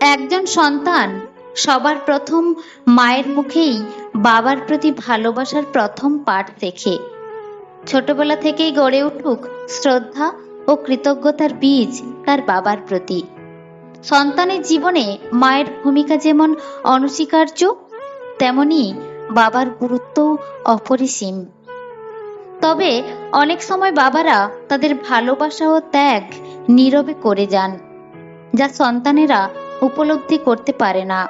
একজন সন্তান সবার প্রথম মায়ের মুখেই বাবার প্রতি ভালোবাসার প্রথম পাঠ শেখে ছোটবেলা থেকেই গড়ে উঠুক শ্রদ্ধা ও কৃতজ্ঞতার বীজ তার বাবার প্রতি। সন্তানের জীবনে মায়ের ভূমিকা যেমন অনস্বীকার্য, তেমনি বাবার গুরুত্ব অপরিসীম। তবে অনেক সময় বাবারা তাদের ভালোবাসা ও ত্যাগ নীরবে করে যান, যা সন্তানেরা উপলব্ধি করতে পারে না।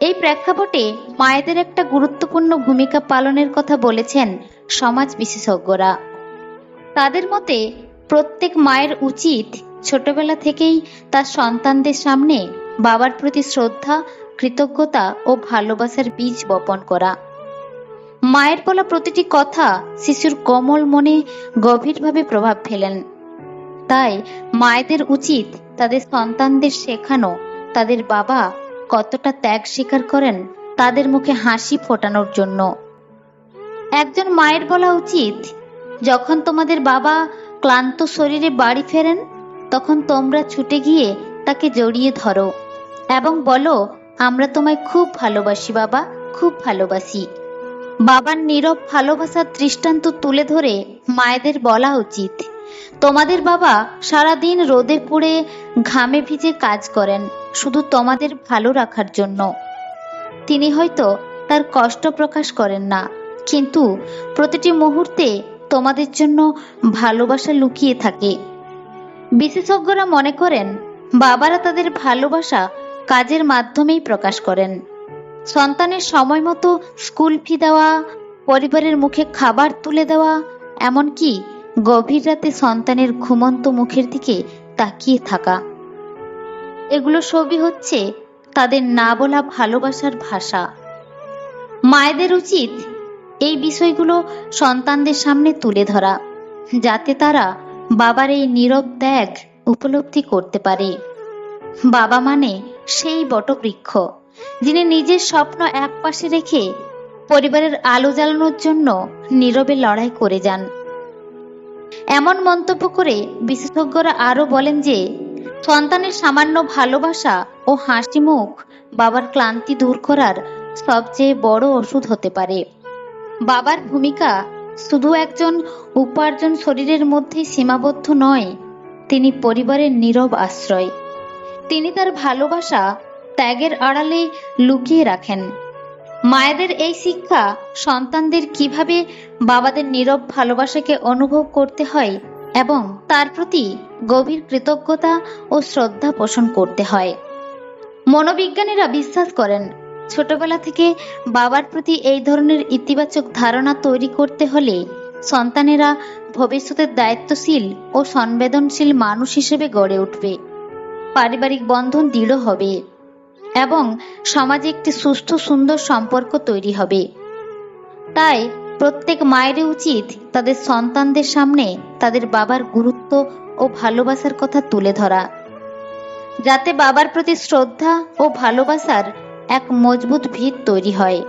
এই প্রেক্ষাপটে মায়েদের একটা গুরুত্বপূর্ণ ভূমিকা পালনের কথা বলেছেন সমাজ বিশেষজ্ঞরা। তাদের মতে, প্রত্যেক মায়ের উচিত ছোটবেলা থেকেই তার সন্তানদের সামনে বাবার প্রতি শ্রদ্ধা, কৃতজ্ঞতা ও ভালোবাসার বীজ বপন করা। মায়ের বলা প্রতিটি কথা শিশুর কোমল মনে গভীরভাবে প্রভাব ফেলেন। তাই মায়েদের উচিত তাদের সন্তানদের শেখানো। তাদের বাবা কতটা ত্যাগ স্বীকার করেন তাদের মুখে হাসি ফোটানোর জন্য। একজন মায়ের বলা উচিত, যখন তোমাদের বাবা ক্লান্ত শরীরে বাড়ি ফেরেন, তখন তোমরা ছুটে গিয়ে তাকে জড়িয়ে ধরো এবং বলো, আমরা তোমায় খুব ভালোবাসি বাবা, খুব ভালোবাসি। বাবার নীরব ভালোবাসার দৃষ্টান্ত তুলে ধরে মায়েদের বলা উচিত। তোমাদের বাবা সারাদিন রোদে পুড়ে ঘামে ভিজে কাজ করেন, শুধু তোমাদের ভালো রাখার জন্য। তিনি হয়তো তার কষ্ট প্রকাশ করেন না, কিন্তু প্রতিটি মুহূর্তে তোমাদের জন্য ভালোবাসা লুকিয়ে থাকে। বিশেষজ্ঞরা মনে করেন, বাবারা তাদের ভালোবাসা কাজের মাধ্যমেই প্রকাশ করেন। সন্তানের সময় মতো স্কুল ফি দেওয়া, পরিবারের মুখে খাবার তুলে দেওয়া, এমনকি গভীর রাতে সন্তানের ঘুমন্ত মুখের দিকে তাকিয়ে থাকা। এগুলো সবই হচ্ছে তাদের না বলা ভালোবাসার ভাষা। মায়েদের উচিত এই বিষয়গুলো সন্তানদের সামনে তুলে ধরা, যাতে তারা বাবার এই নীরব ত্যাগ উপলব্ধি করতে পারে। বাবা মানে সেই বটবৃক্ষ, যিনি নিজের স্বপ্ন এক পাশে রেখে পরিবারের আলো জ্বালানোর জন্য নীরবে লড়াই করে যান। এমন মন্তব্য করে বিশেষজ্ঞরা আরও বলেন যে, সন্তানের সামান্য ভালোবাসা ও হাসি মুখ বাবার ক্লান্তি দূর করার সবচেয়ে বড় ওষুধ হতে পারে। বাবার ভূমিকা শুধু একজন উপার্জন শরীরের মধ্যেই সীমাবদ্ধ নয়, তিনি পরিবারের নীরব আশ্রয়। তিনি তার ভালোবাসা ত্যাগের আড়ালে লুকিয়ে রাখেন। মায়েদের এই শিক্ষা সন্তানদের কীভাবে বাবাদের নীরব ভালোবাসাকে অনুভব করতে হয় এবং তার প্রতি গভীর কৃতজ্ঞতা ও শ্রদ্ধা পোষণ করতে হয়। মনোবিজ্ঞানীরা বিশ্বাস করেন, ছোটবেলা থেকে বাবার প্রতি এই ধরনের ইতিবাচক ধারণা তৈরি করতে হলে সন্তানেরা ভবিষ্যতে দায়িত্বশীল ও সংবেদনশীল মানুষ হিসেবে গড়ে উঠবে। পারিবারিক বন্ধন দৃঢ় হবে। এবং সমাজে একটি সুস্থ সুন্দর সম্পর্ক তৈরি হবে। তাই প্রত্যেক মায়েরই উচিত তাদের সন্তানদের সামনে তাদের বাবার গুরুত্ব ও ভালোবাসার কথা তুলে ধরা, যাতে বাবার প্রতি শ্রদ্ধা ও ভালোবাসার এক মজবুত ভিত তৈরি হয়।